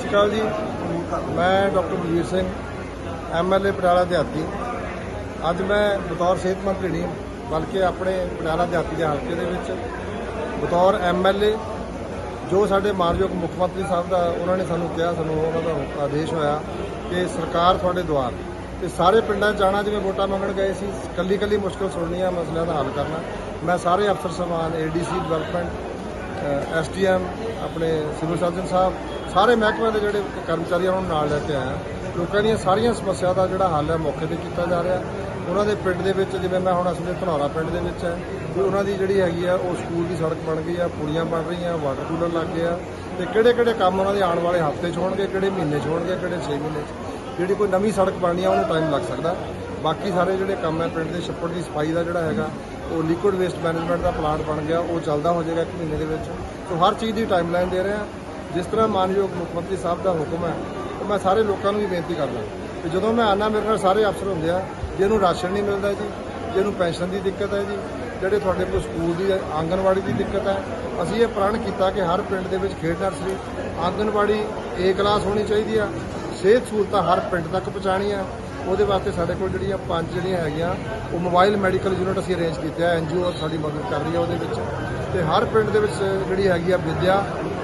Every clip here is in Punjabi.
ਸ਼੍ਰੀ ਅਕਾਲ ਜੀ। ਮੈਂ ਡਾਕਟਰ ਬਲਵੀਰ ਸਿੰਘ ਐਮਐਲਏ ਪਟਿਆਲਾ ਦਿਹਾਤੀ। ਅੱਜ ਮੈਂ ਬਤੌਰ ਸਿਹਤ ਮੰਤਰੀ ਨਹੀਂ, ਬਲਕਿ ਆਪਣੇ ਪਟਿਆਲਾ ਦਿਹਾਤੀ ਦੇ ਹਲਕੇ ਦੇ ਵਿੱਚ ਬਤੌਰ ਐਮਐਲਏ ਜੋ ਸਾਡੇ ਮਾਨਯੋਗ ਮੁੱਖ ਮੰਤਰੀ ਸਾਹਿਬ ਦਾ, ਉਹਨਾਂ ਨੇ ਸਾਨੂੰ ਕਿਹਾ, ਸਾਨੂੰ ਉਹਨਾਂ ਦਾ ਆਦੇਸ਼ ਹੋਇਆ ਕਿ ਸਰਕਾਰ ਤੁਹਾਡੇ ਦੁਆਰ ਤੇ ਸਾਰੇ ਪਿੰਡਾਂ 'ਚ ਜਾਣਾ, ਜਿਵੇਂ ਵੋਟਾਂ ਮੰਗਣ ਗਏ ਸੀ ਕੱਲੀ ਕੱਲੀ ਮੁਸ਼ਕਲ ਸੁਣਨੀ ਆ, ਮਸਲਿਆਂ ਦਾ ਹੱਲ ਕਰਨਾ। ਮੈਂ ਸਾਰੇ ਅਫਸਰ ਸਮਾਨ ਏਡੀਸੀ ਡਿਵੈਲਪਮੈਂਟ ਐਸਡੀਐਮ ਆਪਣੇ ਸਿਵਲ ਸਰਜਨ ਸਾਹਿਬ ਸਾਰੇ ਮਹਿਕਮਿਆਂ ਦੇ ਜਿਹੜੇ ਕਰਮਚਾਰੀ ਆ, ਉਹਨਾਂ ਨੂੰ ਨਾਲ ਲੈ ਕੇ ਆਇਆ। ਲੋਕਾਂ ਦੀਆਂ ਸਾਰੀਆਂ ਸਮੱਸਿਆ ਦਾ ਜਿਹੜਾ ਹੱਲ ਹੈ ਮੌਕੇ ਤੇ ਕੀਤਾ ਜਾ ਰਿਹਾ। ਉਹਨਾਂ ਦੇ ਪਿੰਡ ਦੇ ਵਿੱਚ ਜਿਵੇਂ ਮੈਂ ਹੁਣ ਅਸਲੇ ਧਨੌਰਾ ਪਿੰਡ ਦੇ ਵਿੱਚ ਹੈ ਵੀ ਉਹਨਾਂ ਦੀ ਜਿਹੜੀ ਹੈਗੀ ਆ ਉਹ ਸਕੂਲ ਦੀ ਸੜਕ ਬਣ ਗਈ ਆ ਪੁਲੀਆਂ ਬਣ ਰਹੀਆਂ ਵਾਟਰ ਕੂਲਰ ਲੱਗ ਗਿਆ। ਆ ਤੇ ਕਿਹੜੇ ਕਿਹੜੇ ਕੰਮ ਉਹਨਾਂ ਦੇ ਆਉਣ ਵਾਲੇ ਹਫ਼ਤੇ 'ਚ ਹੋਣਗੇ ਕਿਹੜੇ ਮਹੀਨੇ 'ਚ ਹੋਣਗੇ ਕਿਹੜੇ 6 ਮਹੀਨੇ 'ਚ। ਜਿਹੜੀ ਕੋਈ ਨਵੀਂ ਸੜਕ ਬਣਨੀ ਆ ਉਹਨੂੰ ਟਾਈਮ ਲੱਗ ਸਕਦਾ। ਬਾਕੀ ਸਾਰੇ ਜਿਹੜੇ ਕੰਮ ਹੈ, ਪਿੰਡ ਦੇ ਛੱਪੜ ਦੀ ਸਫ਼ਾਈ ਦਾ ਜਿਹੜਾ ਹੈਗਾ, ਉਹ ਲਿਕੁਇਡ ਵੇਸਟ ਮੈਨੇਜਮੈਂਟ ਦਾ ਪਲਾਂਟ ਬਣ ਗਿਆ, ਉਹ ਚੱਲਦਾ ਹੋ ਜਾਏਗਾ ਇੱਕ ਮਹੀਨੇ ਦੇ ਵਿੱਚ। ਸੋ ਹਰ ਚੀਜ਼ ਦੀ ਟਾਈਮਲਾਈਨ ਦੇ ਰਹੇ ਆ ਜਿਸ ਤਰ੍ਹਾਂ ਮਾਨਯੋਗ ਮੁੱਖ ਮੰਤਰੀ ਸਾਹਿਬ ਦਾ ਹੁਕਮ ਹੈ, ਉਹ ਮੈਂ ਸਾਰੇ ਲੋਕਾਂ ਨੂੰ ਵੀ ਬੇਨਤੀ ਕਰਦਾ ਕਿ ਜਦੋਂ ਮੈਂ ਆਨਾ, ਮੇਰੇ ਨਾਲ ਸਾਰੇ ਅਫਸਰ ਹੁੰਦੇ ਆ, ਜਿਹਨੂੰ ਰਾਸ਼ਨ ਨਹੀਂ ਮਿਲਦਾ ਜੀ, ਜਿਹਨੂੰ ਪੈਨਸ਼ਨ ਦੀ ਦਿੱਕਤ ਹੈ ਜੀ, ਜਿਹੜੇ ਤੁਹਾਡੇ ਕੋਲ ਸਕੂਲ ਦੀ ਆਂਗਨਵਾੜੀ ਦੀ ਦਿੱਕਤ ਹੈ, ਅਸੀਂ ਇਹ ਪ੍ਰਣ ਕੀਤਾ ਕਿ ਹਰ ਪਿੰਡ ਦੇ ਵਿੱਚ ਖੇਡ ਨਰਸਰੀ ਆਂਗਨਵਾੜੀ ਏ ਕਲਾਸ ਹੋਣੀ ਚਾਹੀਦੀ ਆ, ਸਿਹਤ ਸਹੂਲਤਾਂ ਹਰ ਪਿੰਡ ਤੱਕ ਪਹੁੰਚਾਉਣੀ ਆ। ਉਹਦੇ ਵਾਸਤੇ ਸਾਡੇ ਕੋਲ ਜਿਹੜੀਆਂ ਪੰਜ ਜਿਹੜੀਆਂ ਹੈਗੀਆਂ, ਉਹ ਮੋਬਾਈਲ ਮੈਡੀਕਲ ਯੂਨਿਟ ਅਸੀਂ ਅਰੇਂਜ ਕੀਤੇ ਆ ਐਨਜੀਓ ਸਾਡੀ ਮਦਦ ਕਰ ਰਹੀ ਹੈ ਉਹਦੇ ਵਿੱਚ। ਤੇ ਹਰ ਪਿੰਡ ਦੇ ਵਿੱਚ ਜਿਹੜੀ ਹੈਗੀ ਆ ਵਿਦਿਆ,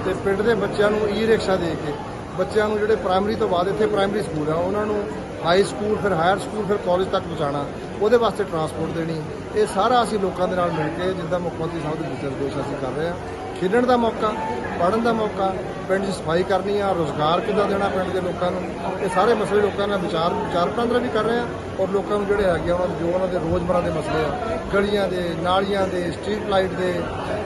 ਤੇ ਪਿੰਡ ਦੇ ਬੱਚਿਆਂ ਨੂੰ ਈ ਰਿਕਸ਼ਾ ਦੇ ਕੇ, ਬੱਚਿਆਂ ਨੂੰ ਜਿਹੜੇ ਪ੍ਰਾਇਮਰੀ ਤੋਂ ਬਾਅਦ ਇੱਥੇ ਪ੍ਰਾਇਮਰੀ ਸਕੂਲ ਆ, ਉਹਨਾਂ ਨੂੰ ਹਾਈ ਸਕੂਲ ਫਿਰ ਹਾਇਰ ਸਕੂਲ ਫਿਰ ਕਾਲਜ ਤੱਕ ਪਹੁੰਚਾਉਣਾ, ਉਹਦੇ ਵਾਸਤੇ ਟਰਾਂਸਪੋਰਟ ਦੇਣੀ। ਇਹ ਸਾਰਾ ਅਸੀਂ ਲੋਕਾਂ ਦੇ ਨਾਲ ਮਿਲ ਕੇ, ਜਿੱਦਾਂ ਮੁੱਖ ਮੰਤਰੀ ਸਾਹਿਬ ਦੇ ਨਿਰਦੇਸ਼ ਅਸੀਂ ਕਰ ਰਹੇ ਹਾਂ ਖੇਡਣ ਦਾ ਮੌਕਾ, ਪੜ੍ਹਨ ਦਾ ਮੌਕਾ, ਪਿੰਡ ਦੀ ਸਫ਼ਾਈ ਕਰਨੀ ਆ, ਰੋਜ਼ਗਾਰ ਕਿੱਦਾਂ ਦੇਣਾ ਪਿੰਡ ਦੇ ਲੋਕਾਂ ਨੂੰ, ਇਹ ਸਾਰੇ ਮਸਲੇ ਲੋਕਾਂ ਨਾਲ ਵਿਚਾਰ ਵਿਚਾਰ ਵਟਾਂਦਰਾ ਵੀ ਕਰ ਰਹੇ ਆ ਔਰ ਲੋਕਾਂ ਨੂੰ ਜਿਹੜੇ ਹੈਗੇ ਆ, ਉਹਨਾਂ ਦੇ ਜੋ ਉਹਨਾਂ ਦੇ ਰੋਜ਼ਮਰਾ ਦੇ ਮਸਲੇ ਆ, ਗਲੀਆਂ ਦੇ, ਨਾਲੀਆਂ ਦੇ ਸਟਰੀਟ ਲਾਈਟ ਦੇ,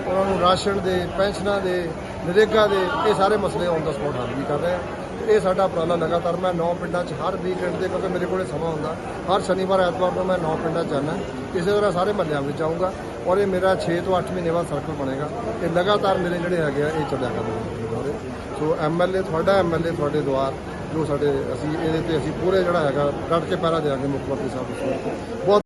ਉਹਨਾਂ ਨੂੰ ਰਾਸ਼ਨ ਦੇ, ਪੈਨਸ਼ਨਾਂ ਦੇ, ਨਰੇਗਾ ਦੇ, ਇਹ ਸਾਰੇ ਮਸਲੇ ਔਨ ਦਾ ਸਪੌਟ ਹੱਲ ਵੀ ਕਰ ਰਹੇ ਆ। ਇਹ ਸਾਡਾ ਉਪਰਾਲਾ ਲਗਾਤਾਰ ਮੈਂ ਨੌ ਪਿੰਡਾਂ 'ਚ ਹਰ ਵੀਕਐਂਡ ਦੇ ਕਿਉਂਕਿ ਮੇਰੇ ਕੋਲੇ ਸਮਾਂ ਹੁੰਦਾ, ਹਰ ਸ਼ਨੀਵਾਰ ਐਤਵਾਰ ਨੂੰ ਮੈਂ ਨੌ ਪਿੰਡਾਂ 'ਚ ਜਾਣਾ ਇਸੇ ਤਰ੍ਹਾਂ ਸਾਰੇ ਮਹੱਲਿਆਂ ਵਿੱਚ ਜਾਊਂਗਾ ਔਰ ਇਹ ਮੇਰਾ 6 ਤੋਂ 8 ਮਹੀਨੇ ਬਾਅਦ ਸਰਕਲ ਬਣੇਗਾ। ਇਹ ਲਗਾਤਾਰ ਮੇਰੇ ਜਿਹੜੇ ਹੈਗੇ ਆ, ਇਹ ਚੱਲਿਆ ਕਰਨਗੇ ਸੋ ਐਮਐਲਏ ਤੁਹਾਡਾ ਐਮਐਲਏ ਤੁਹਾਡੇ ਦੁਆਰ ਜੋ ਸਾਡੇ ਅਸੀਂ, ਇਹਦੇ ਤੇ ਅਸੀਂ ਪੂਰੇ ਜਿਹੜਾ ਹੈਗਾ ਡਟ ਕੇ ਪਹਿਰਾ ਦੇਵਾਂਗੇ ਮੁੱਖ ਮੰਤਰੀ ਸਾਹਿਬ ਨੂੰ ਬਹੁਤ